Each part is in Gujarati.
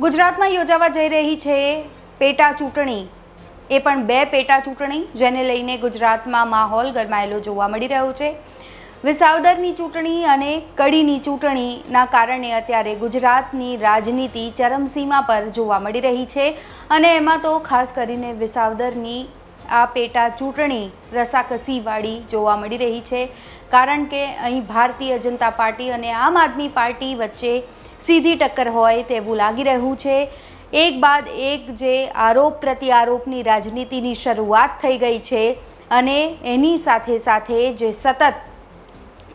ગુજરાતમાં યોજાવા જઈ રહી છે પેટા ચૂંટણી. એ પણ બે પેટા ચૂંટણી જેને લઈને ગુજરાતમાં માહોલ ગરમાયેલો જોવા મળી રહ્યો છે. વિસાવદરની ચૂંટણી અને કડીની ચૂંટણીના કારણે અત્યારે ગુજરાતની રાજનીતિ ચરમસીમા પર જોવા મળી રહી છે અને એમાં તો ખાસ કરીને વિસાવદરની આ પેટા ચૂંટણી રસાકસીવાળી જોવા મળી રહી છે. કારણ કે અહીં ભારતીય જનતા પાર્ટી અને આમ આદમી પાર્ટી વચ્ચે સીધી ટક્કર હોય તેવું લાગી રહ્યું છે. એક બાદ એક જે આરોપ પ્રત્યારોપની રાજનીતિની શરૂઆત થઈ ગઈ છે અને એની સાથે સાથે જે સતત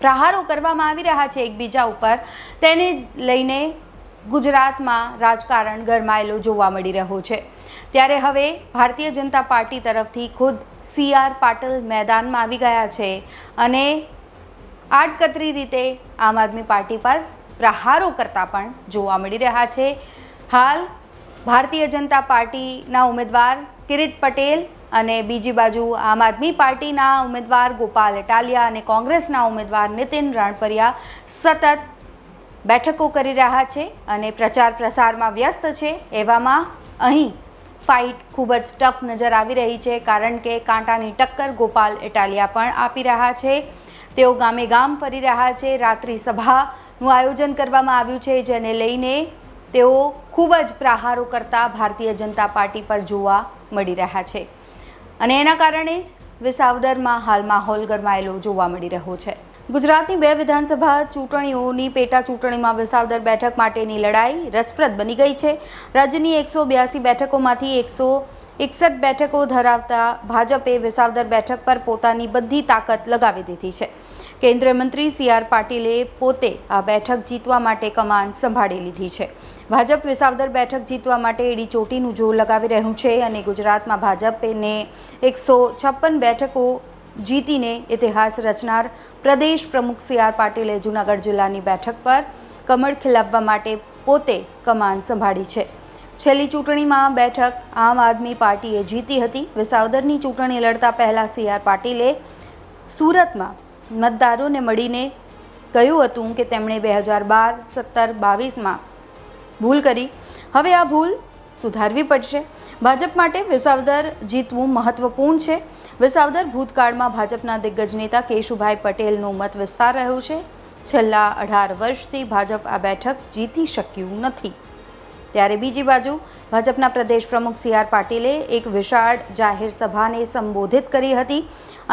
પ્રહારો કરવામાં આવી રહ્યા છે એકબીજા ઉપર, તેને લઈને ગુજરાતમાં રાજકારણ ગરમાયેલું જોવા મળી રહ્યું છે. ત્યારે હવે ભારતીય જનતા પાર્ટી તરફથી ખુદ સી આર પાટીલ મેદાનમાં આવી ગયા છે અને આડકતરી રીતે આમ આદમી પાર્ટી પર પ્રહારો કરતા પણ જોવા મળી રહ્યા છે. હાલ ભારતીય જનતા પાર્ટીના ઉમેદવાર કિરીટ પટેલ અને બીજી બાજુ આમ આદમી પાર્ટીના ઉમેદવાર ગોપાલ ઇટાલિયા અને કોંગ્રેસના ઉમેદવાર નીતિન રાણપરિયા સતત બેઠકો કરી રહ્યા છે અને પ્રચાર પ્રસારમાં વ્યસ્ત છે. એવામાં અહીં ફાઇટ ખૂબ જ ટફ નજર આવી રહી છે, કારણ કે કાંટાની ટક્કર ગોપાલ ઇટાલિયા પણ આપી રહ્યા છે. તેઓ ગામે ગામ ફરી રહ્યા છે. રાત્રિ સભાનું આયોજન કરવામાં આવ્યું છે, જેને લઈને તેઓ ખૂબ જ પ્રહારો કરતા ભારતીય જનતા પાર્ટી પર જોવા મળી રહ્યા છે. અને એના કારણે જ વિસાવદરમાં હાલ માહોલ ગરમાયેલો જોવા મળી રહ્યો છે. ગુજરાતની બે વિધાનસભા ચૂંટણીઓની પેટા ચૂંટણીમાં વિસાવદર બેઠક માટેની લડાઈ રસપ્રદ બની ગઈ છે. રાજ્યની એકસો બ્યાસી બેઠકોમાંથી એકસો એકસઠ બેઠકો ધરાવતા ભાજપે વિસાવદર બેઠક પર પોતાની બધી તાકાત લગાવી દીધી છે. કેન્દ્રીય મંત્રી સી આર પાટીલે પોતે આ બેઠક જીતવા માટે કમાન સંભાળી લીધી છે. ભાજપ વિસાવદર બેઠક જીતવા માટે એડી ચોટીનું જોર લગાવી રહ્યું છે અને ગુજરાતમાં ભાજપને એકસો છપ્પન બેઠકો જીતીને ઇતિહાસ રચનાર પ્રદેશ પ્રમુખ સી આર પાટીલે જૂનાગઢ જિલ્લાની બેઠક પર કમળ ખીલાવવા માટે પોતે કમાન સંભાળી છે. છેલ્લી ચૂંટણીમાં બેઠક આમ આદમી પાર્ટીએ જીતી હતી. વિસાવદરની ચૂંટણી લડતા પહેલાં સી આર પાટીલે સુરતમાં મતદારોને મળીને કહ્યું હતું કે તેમણે બે હજાર બાર, સત્તર, બાવીસમાં ભૂલ કરી. હવે આ ભૂલ સુધારવી પડશે. ભાજપ માટે વિસાવદર જીતવું મહત્વપૂર્ણ છે. વિસાવદર ભૂતકાળમાં ભાજપના દિગ્ગજ નેતા કેશુભાઈ પટેલનો મત વિસ્તાર રહ્યો છે. છેલ્લા અઢાર વર્ષથી ભાજપ આ બેઠક જીતી શક્યું નથી. ત્યારે બીજી બાજુ ભાજપના પ્રદેશ પ્રમુખ સી આર પાટીલે એક વિશાળ જાહેર સભાને સંબોધિત કરી હતી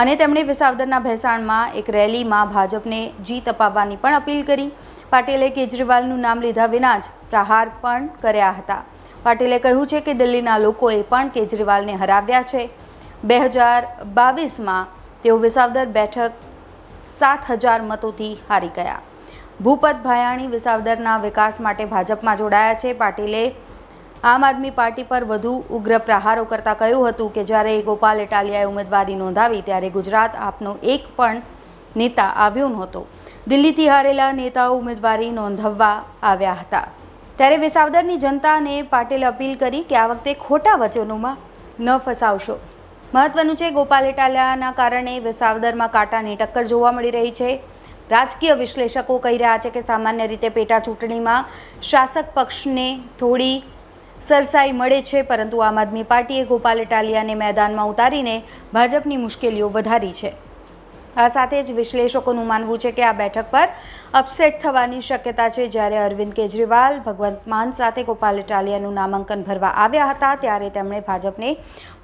અને તેમણે વિસાવદરના ભેસાણમાં એક રેલીમાં ભાજપને જીત અપાવવાની પણ અપીલ કરી. પાટીલે કેજરીવાલનું નામ લીધા વિના જ પ્રહાર પણ કર્યા હતા. પાટીલે કહ્યું છે કે દિલ્હીના લોકોએ પણ કેજરીવાલને હરાવ્યા છે. બે હજાર બાવીસમાં તેઓ વિસાવદર બેઠક સાત હજાર મતોથી હારી ગયા. ભૂપત ભાયાણી વિસાવદરના વિકાસ માટે ભાજપમાં જોડાયા છે. પાટીલે આમ આદમી પાર્ટી પર વધુ ઉગ્ર પ્રહારો કરતા કહ્યું હતું કે જ્યારે ગોપાલ ઇટાલિયાએ ઉમેદવારી નોંધાવી ત્યારે ગુજરાત આપનો એક પણ નેતા આવ્યો નહોતો. દિલ્હીથી હારેલા નેતાઓ ઉમેદવારી નોંધાવવા આવ્યા હતા. ત્યારે વિસાવદરની જનતાને પાટીલે અપીલ કરી કે આ વખતે ખોટા વચનોમાં ન ફસાવશો. મહત્વનું છે ગોપાલ ઇટાલિયાના કારણે વિસાવદરમાં કાંટાની ટક્કર જોવા મળી રહી છે. રાજકીય વિશ્લેષકો કહી રહ્યા છે કે સામાન્ય રીતે પેટા ચૂંટણીમાં શાસક પક્ષને થોડી સરસાઈ મળે છે, પરંતુ આમ આદમી પાર્ટીએ ગોપાલ ઇટાલિયાને મેદાનમાં ઉતારીને ભાજપની મુશ્કેલીઓ વધારી છે. આ સાથે જ વિશ્લેષકોનું માનવું છે કે આ બેઠક પર અપસેટ થવાની શક્યતા છે. જ્યારે અરવિંદ કેજરીવાલ ભગવંત માન સાથે ગોપાલ ઇટાલિયાનું નામાંકન ભરવા આવ્યા હતા, ત્યારે તેમણે ભાજપને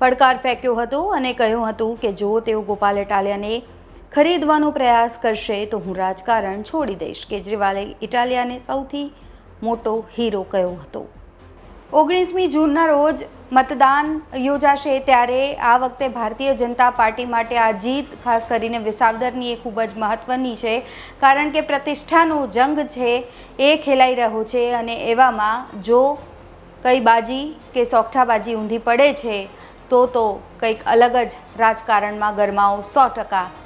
પડકાર ફેંક્યો હતો અને કહ્યું હતું કે જો તેઓ ગોપાલ ઇટાલિયાને ખરીદવાનો પ્રયાસ કરશે તો હું રાજકારણ છોડી દઈશ. કેજરીવાલે ઇટાલિયાને સૌથી મોટો હીરો કયો હતો? ઓગણીસમી જૂનના રોજ મતદાન યોજાશે ત્યારે આ વખતે ભારતીય જનતા પાર્ટી માટે આ જીત, ખાસ કરીને વિસાવદરની, એ ખૂબ જ મહત્ત્વની છે. કારણ કે પ્રતિષ્ઠાનો જંગ છે, એ ખેલાઈ રહ્યો છે અને એવામાં જો કઈ બાજી કે સોગઠાબાજી ઊંધી પડે છે, તો તો કંઈક અલગ જ રાજકારણમાં ગરમાવો સો ટકા